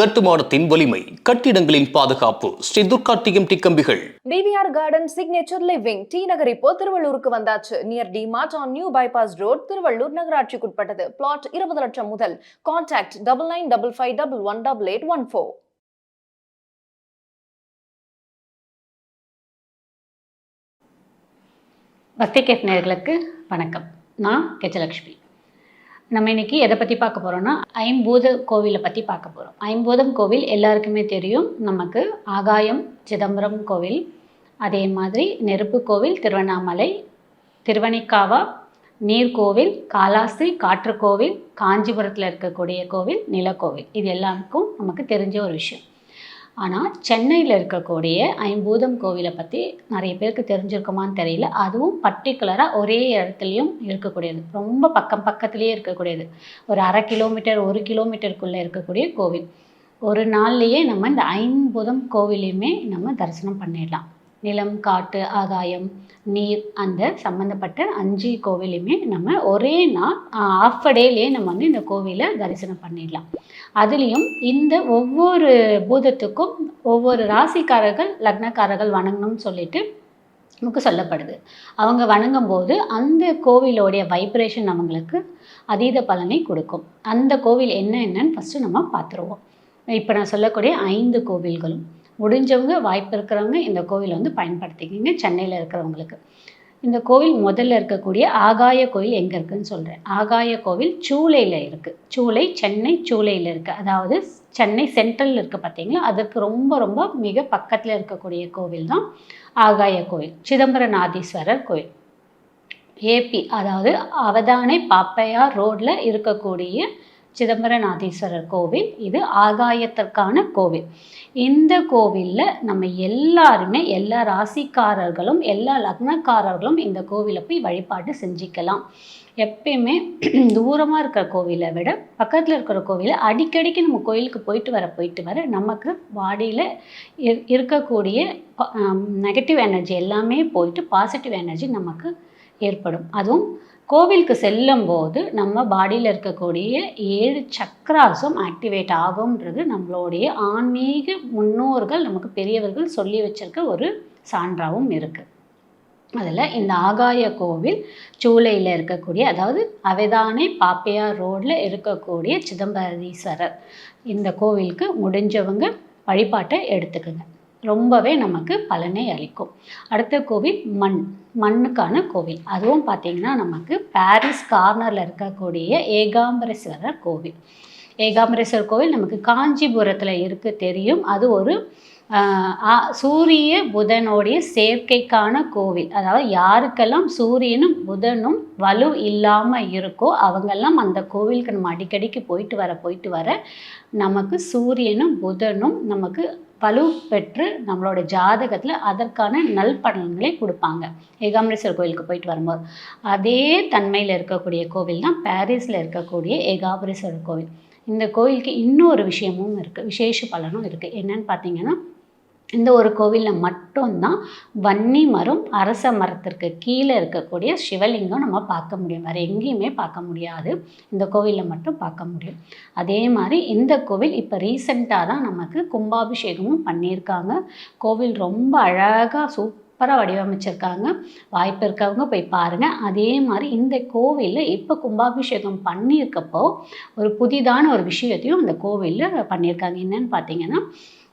கட்டுமானத்தின் வலிமை கட்டிடங்களின் பாதுகாப்பு ஸ்ரீ துர்கா டிஎம்டி கம்பிகள். TVR garden signature living T Nagar இப்போ திருவள்ளூருக்கு வந்தாச்சு. Near D mart on new bypass road Tiruvallur நகராட்சிக்குட்பட்டது. Plot இருபது லட்சம் முதல். Contact double nine double five double one double eight one four Bhakti cafe வணக்கம். நான் கெஜலக்ஷ்மி நம்ம இன்னைக்கு எதை பற்றி பார்க்க போகிறோம்னா ஐம்பூத கோவிலை பற்றி பார்க்க போகிறோம் ஐம்பூதம் கோவில் எல்லாருக்குமே தெரியும். நமக்கு ஆகாயம் சிதம்பரம் கோவில் அதே மாதிரி நெருப்பு கோவில் திருவண்ணாமலை திருவணிக்காவா நீர்கோவில் காலாஸ்திரி காற்றுக்கோவில் காஞ்சிபுரத்தில் இருக்கக்கூடிய கோவில் நிலக்கோவில். இது எல்லாருக்கும் நமக்கு தெரிஞ்ச ஒரு விஷயம். ஆனால் சென்னையில் இருக்கக்கூடிய ஐம்பூதம் கோவிலை பற்றி நிறைய பேருக்கு தெரிஞ்சிருக்குமான்னு தெரியல. அதுவும் பர்டிகுலராக ஒரே இடத்துலையும் இருக்கக்கூடியது. ரொம்ப பக்கம் பக்கத்துலேயே இருக்கக்கூடியது. ஒரு அரை கிலோமீட்டர் ஒரு கிலோமீட்டருக்குள்ளே இருக்கக்கூடிய கோவில். ஒரு நாள்லேயே நம்ம இந்த ஐம்பூதம் கோவிலையுமே நம்ம தரிசனம் பண்ணிடலாம். நிலம் காட்டு ஆகாயம் நீர் அந்த சம்மந்தப்பட்ட அஞ்சு கோவிலையுமே நம்ம ஒரே நாள் ஆஃப் டேலேயே நம்ம வந்து இந்த கோவிலை தரிசனம் பண்ணிடலாம். அதுலேயும் இந்த ஒவ்வொரு பூதத்துக்கும் ஒவ்வொரு ராசிக்காரர்கள் லக்னக்காரர்கள் வணங்கணும்னு சொல்லிட்டு நமக்கு சொல்லப்படுது. அவங்க வணங்கும் போது அந்த கோவிலோடைய வைப்ரேஷன் அவங்களுக்கு அதீத பலனை கொடுக்கும். அந்த கோவில் என்ன என்னன்னு ஃபஸ்ட்டு நம்ம பார்த்துருவோம். இப்போ நான் சொல்லக்கூடிய ஐந்து கோவில்களும். முடிஞ்சவங்க வாய்ப்பு இருக்கிறவங்க இந்த கோவிலை வந்து பயன்படுத்திக்கிங்க சென்னையில் இருக்கிறவங்களுக்கு. இந்த கோவில் முதல்ல இருக்கக்கூடிய ஆகாய கோவில் எங்கே இருக்குன்னு சொல்கிறேன் ஆகாய கோவில் சூளையில் இருக்குது சூளை சென்னை சூளையில் இருக்குது அதாவது சென்னை சென்ட்ரலில் இருக்குது பார்த்தீங்களா? அதுக்கு ரொம்ப ரொம்ப மிக பக்கத்தில் இருக்கக்கூடிய கோவில் தான் ஆகாய கோவில். சிதம்பரநாதீஸ்வரர் கோவில். ஏபி அதாவது அவதானை பாப்பையார் ரோட்டில் இருக்கக்கூடிய சிதம்பரநாதீஸ்வரர் கோவில் இது ஆகாயத்திற்கான கோவில். இந்த கோவிலில் நம்ம எல்லாருமே எல்லா ராசிக்காரர்களும் எல்லா லக்னக்காரர்களும் இந்த கோவிலை போய் வழிபாடு செஞ்சுக்கலாம். எப்பயுமே தூரமாக இருக்கிற கோவிலை விட பக்கத்தில் இருக்கிற கோவிலை அடிக்கடிக்கு நம்ம கோயிலுக்கு போயிட்டு வர போயிட்டு வர நமக்கு பாடியில் இருக்கக்கூடிய நெகட்டிவ் எனர்ஜி எல்லாமே போயிட்டு பாசிட்டிவ் எனர்ஜி நமக்கு ஏற்படும். அதுவும் கோவிலுக்கு செல்லும் போது நம்ம பாடியில் இருக்கக்கூடிய ஏழு சக்கராசும் ஆக்டிவேட் ஆகும்ன்றது நம்மளுடைய ஆன்மீக முன்னோர்கள் நமக்கு பெரியவர்கள் சொல்லி வச்சிருக்க ஒரு சான்றாகவும் இருக்குது அதில் இந்த ஆகாய கோவில் சூளையில் இருக்கக்கூடிய அதாவது அவைதானே பாப்பையார் ரோடில் இருக்கக்கூடிய சிதம்பரீஸ்வரர். இந்த கோவிலுக்கு முடிஞ்சவங்க வழிபாட்டை எடுத்துக்கங்க. ரொம்பவே நமக்கு பலனை அளிக்கும். அடுத்த கோவில் மண் மண்ணுக்கான கோவில். அதுவும் பார்த்திங்கன்னா நமக்கு பாரிஸ் கார்னரில் இருக்கக்கூடிய ஏகாம்பரேஸ்வரர் கோவில். ஏகாம்பரேஸ்வரர் கோவில் நமக்கு காஞ்சிபுரத்தில் இருக்கு தெரியும். அது ஒரு சூரிய புதனுடைய சேர்க்கைக்கான கோவில். அதாவது யாருக்கெல்லாம் சூரியனும் புதனும் வலு இல்லாமல் இருக்கோ அவங்கெல்லாம் அந்த கோவிலுக்கு நம்ம அடிக்கடிக்கு போயிட்டு வர போயிட்டு வர நமக்கு சூரியனும் புதனும் நமக்கு வலு பெற்று நம்மளோட ஜாதகத்தில் அதற்கான நல்பலன்களை கொடுப்பாங்க. ஏகாம்பரேஸ்வரர் கோயிலுக்கு போயிட்டு வரும்போது. அதே தன்மையில் இருக்கக்கூடிய கோவில் தான் பாரிஸில் இருக்கக்கூடிய ஏகாம்பரேஸ்வரர் கோவில். இந்த கோயிலுக்கு இன்னொரு விஷயமும் இருக்குது விசேஷ பலனும் இருக்குது என்னன்னு பார்த்தீங்கன்னா இந்த ஒரு கோவிலில் மட்டும்தான் வன்னி மரம் அரச மரத்திற்கு கீழே இருக்கக்கூடிய சிவலிங்கம் நம்ம பார்க்க முடியும். வேறு எங்கேயுமே பார்க்க முடியாது. இந்த கோவிலில் மட்டும் பார்க்க முடியும். அதே மாதிரி இந்த கோவில் இப்போ ரீசெண்டாக தான் நமக்கு கும்பாபிஷேகமும் பண்ணியிருக்காங்க. கோவில் ரொம்ப அழகாக சூப்பராக வடிவமைச்சிருக்காங்க. வாய்ப்பு இருக்கவங்க போய் பாருங்கள் அதே மாதிரி இந்த கோவிலில் இப்போ கும்பாபிஷேகம் பண்ணியிருக்கப்போ ஒரு புதிதான ஒரு விஷயத்தையும் அந்த கோவிலில் பண்ணியிருக்காங்க. என்னன்னு பார்த்தீங்கன்னா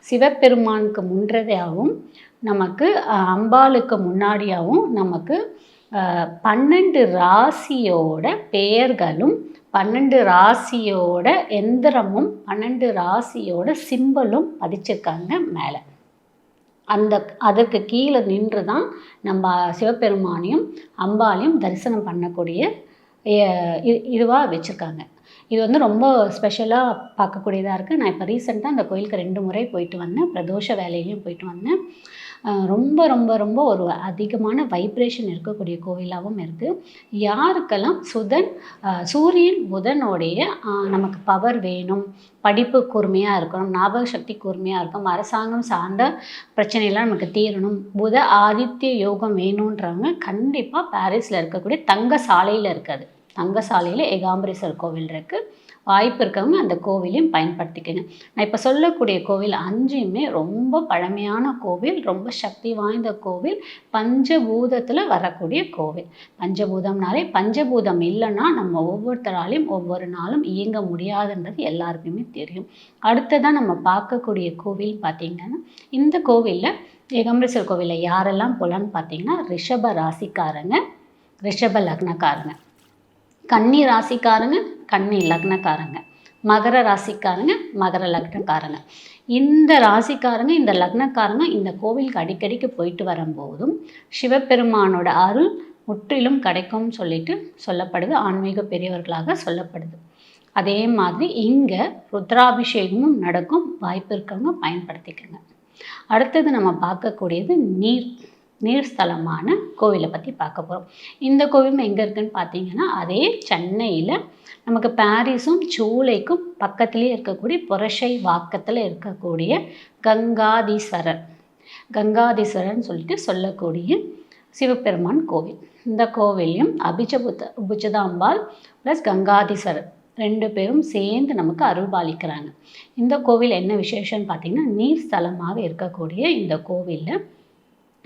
சிவபெருமானுக்கு முன்றதையாகவும் நமக்கு அம்பாளுக்கு முன்னாடியாகவும் நமக்கு பன்னெண்டு ராசியோட பெயர்களும் பன்னெண்டு ராசியோட எந்திரமும் பன்னெண்டு ராசியோட சிம்பலும் பதிச்சிருக்காங்க மேலே. அந்த அதற்கு கீழே நின்று தான் நம்ம சிவபெருமானையும் அம்பாலையும் தரிசனம் பண்ணக்கூடிய இதுவாக வச்சுருக்காங்க. இது வந்து ரொம்ப ஸ்பெஷலாக பார்க்கக்கூடியதாக இருக்குது நான் இப்போ ரீசெண்டாக அந்த கோயிலுக்கு ரெண்டு முறை போயிட்டு வந்தேன். பிரதோஷ வேலையிலையும் போயிட்டு வந்தேன். ரொம்ப ரொம்ப ரொம்ப ஒரு அதிகமான வைப்ரேஷன் இருக்கக்கூடிய கோவிலாகவும் இருக்குது யாருக்கெல்லாம் சுதன் சூரியன் புதனோடைய நமக்கு பவர் வேணும் படிப்பு கூர்மையாக இருக்கணும் ஞாபக சக்தி கூர்மையாக இருக்கும் அரசாங்கம் சார்ந்த பிரச்சனைலாம் நமக்கு தீரணும் புத ஆதித்ய யோகம் வேணுன்றவங்க கண்டிப்பாக பாரிஸில் இருக்கக்கூடிய தங்க சாலையில் இருக்காது. தங்கசாலையில் ஏகாம்பரேஸ்வரர் கோவில் இருக்குது வாய்ப்பு இருக்கவங்க அந்த கோவிலையும் பயன்படுத்திக்கங்க. நான் இப்போ சொல்லக்கூடிய கோவில் அஞ்சுமே ரொம்ப பழமையான கோவில் ரொம்ப சக்தி வாய்ந்த கோவில் பஞ்சபூதத்தில் வரக்கூடிய கோவில். பஞ்சபூதம்னாலே பஞ்சபூதம் இல்லைன்னா நம்ம ஒவ்வொருத்தராலையும் ஒவ்வொரு நாளும் இயங்க முடியாதுன்றது எல்லாருக்குமே தெரியும். அடுத்ததான் நம்ம பார்க்கக்கூடிய கோவில் பார்த்திங்கன்னா இந்த கோவிலில் ஏகாம்பரேஸ்வர் கோவிலில் யாரெல்லாம் போகலான்னு பார்த்தீங்கன்னா ரிஷப ராசிக்காரங்க ரிஷப லக்னக்காரங்க. கன்னி ராசிக்காரங்க கன்னி லக்னக்காரங்க. மகர ராசிக்காரங்க மகர லக்னக்காரங்க. இந்த ராசிக்காரங்க இந்த லக்னக்காரங்க இந்த கோவிலுக்கு அடிக்கடிக்கு போயிட்டு வரும்போதும் சிவபெருமானோட அருள் முற்றிலும் கிடைக்கும்னு சொல்லிட்டு சொல்லப்படுது. ஆன்மீக பெரியவர்களாக சொல்லப்படுது. அதே மாதிரி இங்கே ருத்ராபிஷேகமும் நடக்கும். வாய்ப்பு இருக்கவங்க பயன்படுத்திக்கோங்க. அடுத்தது நம்ம பார்க்கக்கூடியது நீர். நீர் ஸ்தலமான கோவிலை பற்றி பார்க்க போகிறோம் இந்த கோவில் எங்கே இருக்குன்னு பார்த்தீங்கன்னா அதே சென்னையில் நமக்கு பாரிஸும் சூளைக்கும் பக்கத்துலேயே இருக்கக்கூடிய புரஷை வாக்கத்தில் இருக்கக்கூடிய கங்காதீஸ்வரர். கங்காதீஸ்வரர்னு சொல்லிட்டு சொல்லக்கூடிய சிவபெருமான் கோவில். இந்த கோவிலையும் அபிஜபுத்த உபிஜதாம்பாள் ப்ளஸ் கங்காதீஸ்வரர் ரெண்டு பேரும் சேர்ந்து நமக்கு அருள்பாலிக்கிறாங்க. இந்த கோவில் என்ன விசேஷம்னு பார்த்தீங்கன்னா நீர் ஸ்தலமாக இருக்கக்கூடிய இந்த கோவிலில்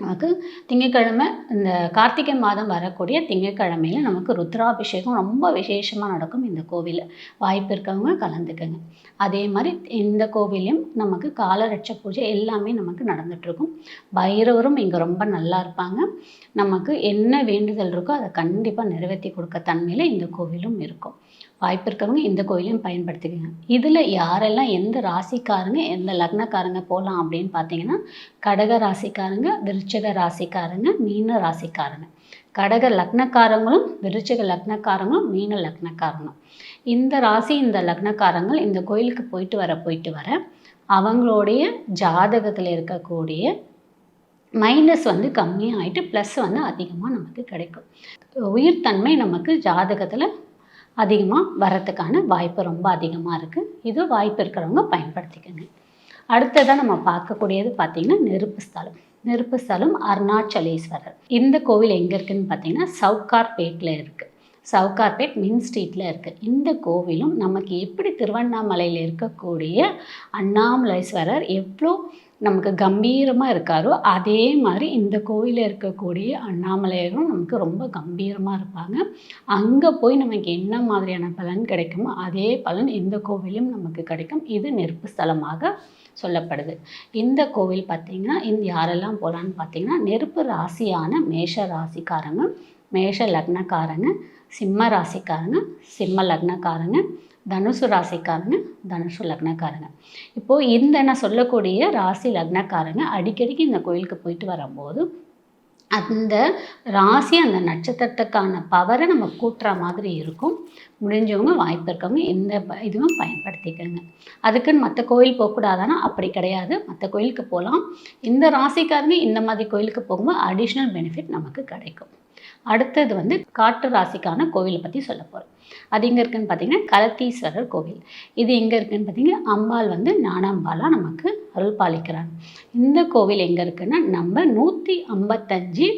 நமக்கு திங்கக்கிழமை இந்த கார்த்திகை மாதம் வரக்கூடிய திங்கக்கிழமையில் நமக்கு ருத்ராபிஷேகம் ரொம்ப விசேஷமாக நடக்கும் இந்த கோவிலில். வாய்ப்பு இருக்கவங்க கலந்துக்கங்க. அதே மாதிரி இந்த கோவிலையும் நமக்கு காலரட்ச பூஜை எல்லாமே நமக்கு நடந்துகிட்ருக்கும் பைரவரும் இங்கே ரொம்ப நல்லா இருப்பாங்க. நமக்கு என்ன வேண்டுதல் இருக்கோ அதை கண்டிப்பாக நிறைவேற்றி கொடுக்க தன்மையில் இந்த கோவிலும் இருக்கும். வாய்ப்பு இருக்கவங்க இந்த கோயிலையும் பயன்படுத்திக்கோங்க. இதில் யாரெல்லாம் எந்த ராசிக்காரங்க எந்த லக்னக்காரங்க போகலாம் அப்படின்னு பார்த்தீங்கன்னா கடக ராசிக்காரங்க விருச்சிக ராசிக்காரங்க மீன ராசிக்காரங்க. கடக லக்னக்காரங்களும் விருச்சிக லக்னக்காரங்களும் மீன லக்னக்காரங்களும். இந்த ராசி இந்த லக்னக்காரங்கள் இந்த கோயிலுக்கு போயிட்டு வர போயிட்டு வர அவங்களுடைய ஜாதகத்தில் இருக்கக்கூடிய மைனஸ் வந்து கம்மியாகிட்டு ப்ளஸ் வந்து அதிகமாக நமக்கு கிடைக்கும். உயிர்த்தன்மை நமக்கு ஜாதகத்தில் அதிகமாக வரத்துக்கான வாய்ப்பு ரொம்ப அதிகமாக இருக்குது இது வாய்ப்பு இருக்கிறவங்க பயன்படுத்திக்கோங்க. அடுத்ததாக நம்ம பார்க்கக்கூடியது பார்த்திங்கன்னா நெருப்பு ஸ்தலம். நெருப்பு ஸ்தலம் அருணாச்சலேஸ்வரர். இந்த கோவில் எங்கே இருக்குதுன்னு பார்த்தீங்கன்னா சவுகார்பேட்டில் இருக்குது சவுகார்பேட் மின் ஸ்ட்ரீட்டில் இருக்குது இந்த கோவிலும் நமக்கு எப்படி திருவண்ணாமலையில் இருக்கக்கூடிய அண்ணாமலேஸ்வரர் எவ்வளோ நமக்கு கம்பீரமாக இருக்காரோ அதே மாதிரி இந்த கோவிலில் இருக்கக்கூடிய அண்ணாமலையரும் நமக்கு ரொம்ப கம்பீரமாக இருப்பாங்க. அங்கே போய் நமக்கு என்ன மாதிரியான பலன் கிடைக்குமோ அதே பலன் இந்த கோவிலும் நமக்கு கிடைக்கும். இது நெருப்பு ஸ்தலமாக சொல்லப்படுது. இந்த கோவில் பார்த்திங்கன்னா இந்த யாரெல்லாம் போகலான்னு பார்த்தீங்கன்னா நெருப்பு ராசியான மேஷ ராசிக்காரங்க மேஷ லக்னக்காரங்க சிம்ம ராசிக்காரங்க சிம்ம லக்னக்காரங்க தனுசு ராசிக்காரங்க தனுசு லக்னக்காரங்க. இப்போது இந்த நான் சொல்லக்கூடிய ராசி லக்னக்காரங்க அடிக்கடிக்கு இந்த கோயிலுக்கு போயிட்டு வரும்போது அந்த ராசி அந்த நட்சத்திரத்துக்கான பவரை நம்ம கூட்டுற மாதிரி இருக்கும். முடிஞ்சவங்க வாய்ப்பு இருக்கவங்க எந்த ப- இதுவும் பயன்படுத்திக்கோங்க. அதுக்குன்னு மற்ற கோயில் போகக்கூடாதானா அப்படி கிடையாது. மற்ற கோயிலுக்கு போகலாம். இந்த ராசிக்காரங்க இந்த மாதிரி கோயிலுக்கு போகும்போது அடிஷ்னல் பெனிஃபிட் நமக்கு கிடைக்கும். அடுத்தது வந்து காட்டு ராசிக்கான கோவிலை பற்றி சொல்ல போகிறோம் அது எங்கே இருக்குன்னு பார்த்தீங்கன்னா கலத்தீஸ்வரர் கோவில். இது எங்கே இருக்குன்னு பார்த்தீங்கன்னா அம்பாள் வந்து ஞானாம்பாலாக நமக்கு அருள் பாலிக்கிறாங்க இந்த கோவில் எங்கே இருக்குன்னா நம்ம நூற்றி ஐம்பத்தஞ்சு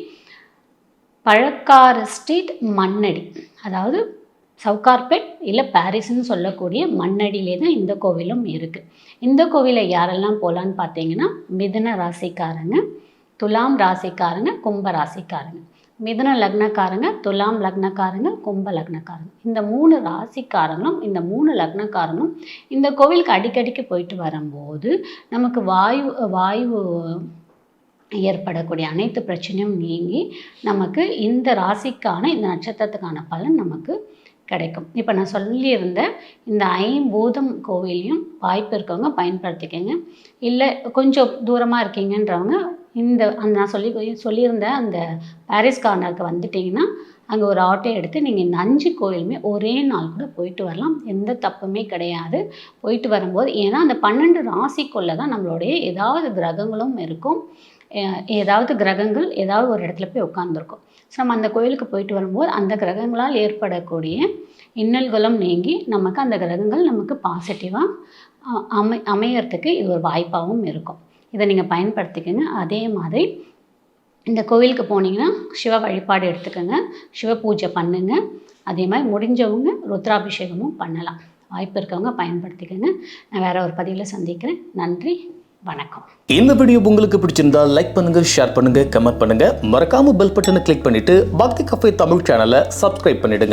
பழக்கார ஸ்ட்ரீட் மண்ணடி. அதாவது சவுகார்பேட் இல்லை பாரிஸ்னு சொல்லக்கூடிய மண்ணடியிலே தான் இந்த கோவிலும் இருக்குது இந்த கோவிலை யாரெல்லாம் போகலான்னு பார்த்தீங்கன்னா மிதுன ராசிக்காரங்க துலாம் ராசிக்காரங்க கும்ப ராசிக்காரங்க. மிதுன லக்னக்காரங்க துலாம் லக்னக்காரங்க கும்ப லக்னக்காரங்க. இந்த மூணு ராசிக்காரங்களும் இந்த மூணு லக்னக்காரங்களும் இந்த கோவிலுக்கு அடிக்கடிக்கு போயிட்டு வரும்போது நமக்கு வாயு வாயு ஏற்படக்கூடிய அனைத்து பிரச்சனையும் நீங்கி நமக்கு இந்த ராசிக்கான இந்த நட்சத்திரத்துக்கான பலன் நமக்கு கிடைக்கும். இப்போ நான் சொல்லியிருந்த இந்த ஐம்பூதம் கோவிலையும் வாய்ப்பு இருக்கவங்க பயன்படுத்திக்கங்க. இல்லை கொஞ்சம் தூரமாக இருக்கீங்கன்றவங்க இந்த அந்த நான் சொல்லி சொல்லியிருந்த அந்த பாரிஸ் கார்னருக்கு வந்துட்டிங்கன்னா அங்கே ஒரு ஆட்டோ எடுத்து நீங்கள் இந்த அஞ்சு கோயிலுமே ஒரே நாள் கூட போயிட்டு வரலாம். எந்த தப்புமே கிடையாது. போயிட்டு வரும்போது ஏன்னா அந்த பன்னெண்டு ராசிக்குள்ளே தான் நம்மளுடைய ஏதாவது கிரகங்களும் இருக்கும். ஏதாவது கிரகங்கள் ஏதாவது ஒரு இடத்துல போய் உட்காந்துருக்கும் ஸோ நம்ம அந்த கோயிலுக்கு போயிட்டு வரும்போது அந்த கிரகங்களால் ஏற்படக்கூடிய இன்னல்களும் நீங்கி நமக்கு அந்த கிரகங்கள் நமக்கு பாசிட்டிவாக அமை அமையறதுக்கு இது ஒரு வாய்ப்பாகவும் இருக்கும். இதை நீங்கள் பயன்படுத்திக்கங்க. அதே மாதிரி இந்த கோவிலுக்கு போனீங்கன்னா சிவ வழிபாடு எடுத்துக்கோங்க. சிவ பூஜை பண்ணுங்க. அதே மாதிரி முடிஞ்சவங்க ருத்ராபிஷேகமும் பண்ணலாம். வாய்ப்பு இருக்கவங்க பயன்படுத்திக்கோங்க. நான் வேற ஒரு பதிவில் சந்திக்கிறேன். நன்றி வணக்கம். இந்த வீடியோ உங்களுக்கு பிடிச்சிருந்தா லைக் பண்ணுங்க ஷேர் பண்ணுங்க கமெண்ட் பண்ணுங்க. மறக்காம பெல் பட்டனை கிளிக் பண்ணிட்டு பக்தி கஃபே தமிழ் சேனலை சப்ஸ்கிரைப் பண்ணிடுங்க.